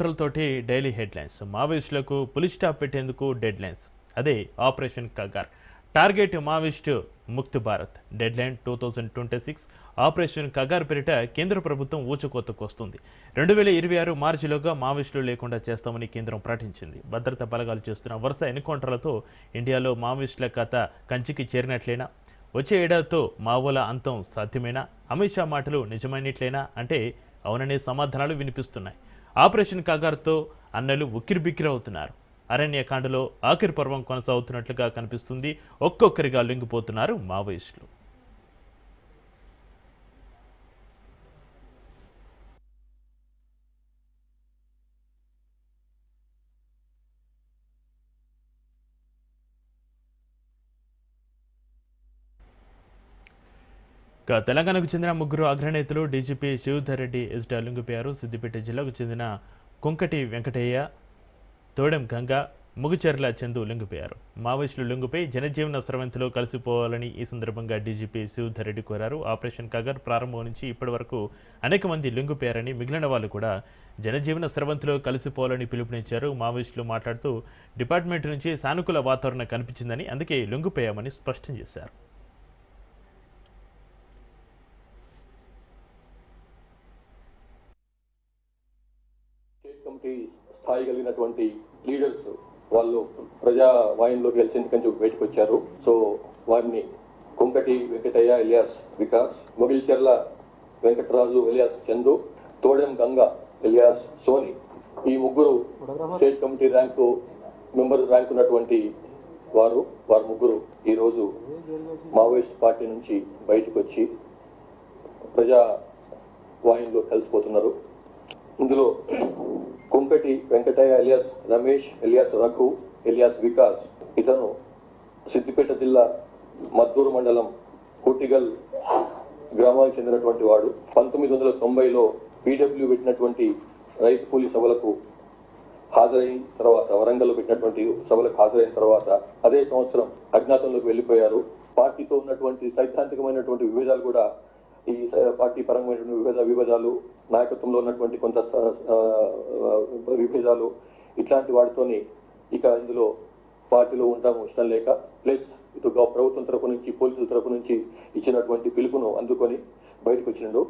కుట్రలతోటి daily headlines. మావోయిస్టులకు పులి stop పెట్టేందుకు డెడ్ లైన్స్ అదే operation Kagar. Target Maoist Mukt Bharat. Deadline two thousand twenty six operation Kagar పేరిట కేంద్ర ప్రభుత్వం ఊచకోతకు వస్తుంది. రెండు వేల ఇరవై ఆరు మార్చిలోగా మావోయిస్టులు లేకుండా చేస్తామని కేంద్రం ప్రకటించింది. భద్రతా బలగాలు చేస్తున్న వరుస ఎన్కౌంటర్లతో ఇండియాలో మావోయిస్టుల కథ కంచికి చేరినట్లేనా? వచ్చే ఏడాదితో మావోల అంతం సాధ్యమేనా? అమిత్ షా మాటలు నిజమైనట్లేనా? అంటే అవుననే సమాధానాలు వినిపిస్తున్నాయి. ఆపరేషన్ కాగార్తో అన్నలు ఉక్కిరిబిక్కిరవుతున్నారు అరణ్యకాండలో ఆఖరి పర్వం కొనసాగుతున్నట్లుగా కనిపిస్తుంది. ఒక్కొక్కరిగా లొంగిపోతున్నారు మావోయిస్టులు. తెలంగాణకు చెందిన ముగ్గురు అగ్రనేతలు డీజీపీ శివధర్ రెడ్డి ఎదుట లొంగిపోయారు సిద్దిపేట జిల్లాకు చెందిన కుంకటి వెంకటయ్య తోడెం గంగ ముగుచెర్ల చందు లొంగిపోయారు. మావోయిస్టులు లొంగిపోయి జనజీవన స్రవంతిలో కలిసిపోవాలని ఈ సందర్భంగా డీజీపీ శివధర్ రెడ్డి కోరారు. ఆపరేషన్ కగర్ ప్రారంభం నుంచి ఇప్పటి వరకు అనేక మంది లొంగిపోయారని మిగిలిన వాళ్ళు కూడా జనజీవన స్రవంతిలో కలిసిపోవాలని పిలుపునిచ్చారు. మావోయిస్టులు మాట్లాడుతూ డిపార్ట్మెంట్ నుంచి సానుకూల వాతావరణం కనిపించిందని అందుకే లొంగిపోయామని స్పష్టం చేశారు. స్టేట్ స్థాయి కలిగినటువంటి లీడర్స్ వాళ్ళు ప్రజా వాయిన్లోకి గెలిచేందుకని చెప్పి బయటకు వచ్చారు. సో వారిని Kunkati Venkataiah alias Vikas Mogilicherla Venkataraju alias Chandu Todem Ganga alias Soni ఈ ముగ్గురు state committee rank member rank ఉన్నటువంటి వారు వారు ముగ్గురు ఈ రోజు మావోయిస్ట్ పార్టీ నుంచి బయటకు వచ్చి ప్రజా వాయిన్లో కలిసిపోతున్నారు. ఇందులో Kunkati Venkataiah alias Ramesh alias Raghu alias Vikas ఇతను సిద్దిపేట జిల్లా మద్దూరు మండలం కోటిగల్ గ్రామానికి చెందినటువంటి వాడు. పంతొమ్మిది వందల తొంభైలో పీడబ్ల్యూ పెట్టినటువంటి రైతు కూలీ సభలకు హాజరైన తర్వాత వరంగల్లో పెట్టినటువంటి సభలకు హాజరైన తర్వాత అదే సంవత్సరం అజ్ఞాతంలోకి వెళ్ళిపోయారు పార్టీతో ఉన్నటువంటి సైద్ధాంతికమైనటువంటి విభేదాలు కూడా ఈ పార్టీ పరమైనటువంటి విభేద విభేదాలు నాయకత్వంలో ఉన్నటువంటి కొంత స- విభేదాలు ఇట్లాంటి వాటితోని ఇక ఇందులో పార్టీలో ఉండడం ఇష్టం లేక. ప్లస్ ఇటు ప్రభుత్వం తరపు నుంచి పోలీసుల తరపు నుంచి ఇచ్చినటువంటి పిలుపును అందుకొని బయటకు వచ్చినాడు.